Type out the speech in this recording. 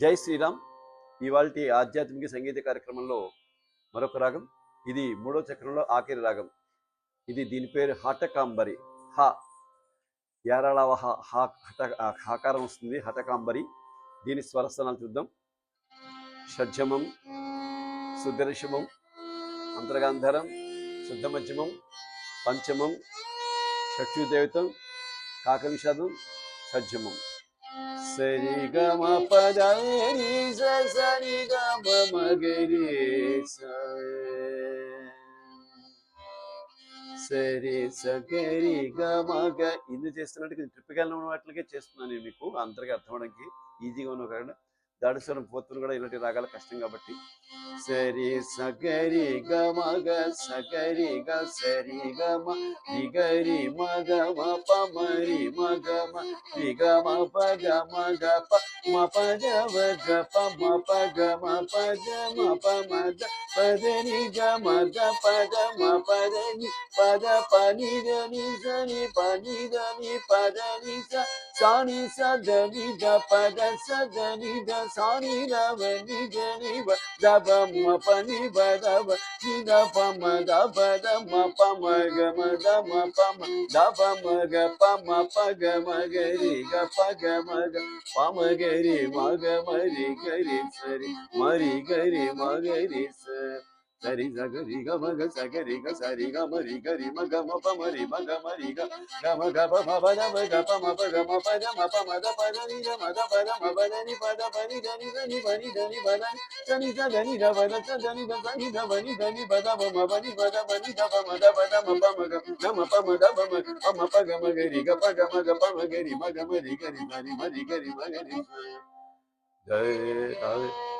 జై శ్రీరామ్. ఇవాళ ఆధ్యాత్మిక సంగీత కార్యక్రమంలో మరొక రాగం. ఇది మూడో చక్రంలో ఆఖరి రాగం. ఇది దీని పేరు హఠకాంబరి. హ. యారాళవ హ. హ. హఠ హకారం వస్తుంది. హఠకాంబరి. దీని స్వరస్థానాలు చూద్దాం. షడ్జమం సుదర్శమం అంతర్గాంధరం శుద్ధమధ్యమం పంచమం చక్షుదేవతం కాకవిషాదం షడ్జమం. సరి గమ పద రి స సరి గమ మగరి సరే సరి సగరి గమ గ ఇన్ని చేస్తున్నట్టు ట్రిప్కి వెళ్ళిన వాటికే చేస్తున్నాను నేను మీకు అందరికీ అర్థం అవడానికి ఈజీగా ఉన్న కారణం దాడిస్వరం పోతులు కూడా ఇలాంటి రాగాలు కష్టం కాబట్టి. సరి సగరి గమ గ సగరి గ సరి గమ రిగరి మగ మ ప మరి మగ మ రిగ మ ప గ మ గ ప మ ప గ వ గ ప మ ప గ మ ప గ మ ప మ గ ప ద ని గ మ గ ప గ మ ప ద ని ప ద ప ని ద ని స சாணி சதனித பத சதனித சாணி ரவ நிஜ நிவ தப ம பனி பதவ நித பம தப தம பம கம தம பம தப மக பம பக மகரி க பக மக பமகரி மக மரி கரி சரி மரி கரி மகரி சரி ని ద ప మ ద ప ద మ ప మ గ మ ద మ ప మ ద ప మ గ ప మ ప గ మ గ రి గ ప గ మ గ ప మ గ రి మ గ మ రి గ రి స రి మ రి గ రి మ గ రి స సరి స గ రి గ మ గ స గ రి గ స రి గ మ రి గ రి మ గ మ ప మ రి మ గ మ రి గ గ మ గ ప మ ప ద మ గ ప మ ప గ మ ప ద మ ప మ ద ప ద ని ద మ ద ప ద మ ప ద ని ప ద ప ని ద ని ద ని ప ని ద ని ప ద ని స ని స ద ని ద ప ద స ద ని ద స ని ద ప ని ద ని ప ద ప మ ప ని ప ద ప ని ద ప మ ద ప ద మ ప మ గ ద మ ప మ ద ప మ ప మ ప గ మ గ రి గ ప గ మ గ ప మ గ రి మ గ మ రి గ రి మ రి మ రి గ రి మ గ రి జయ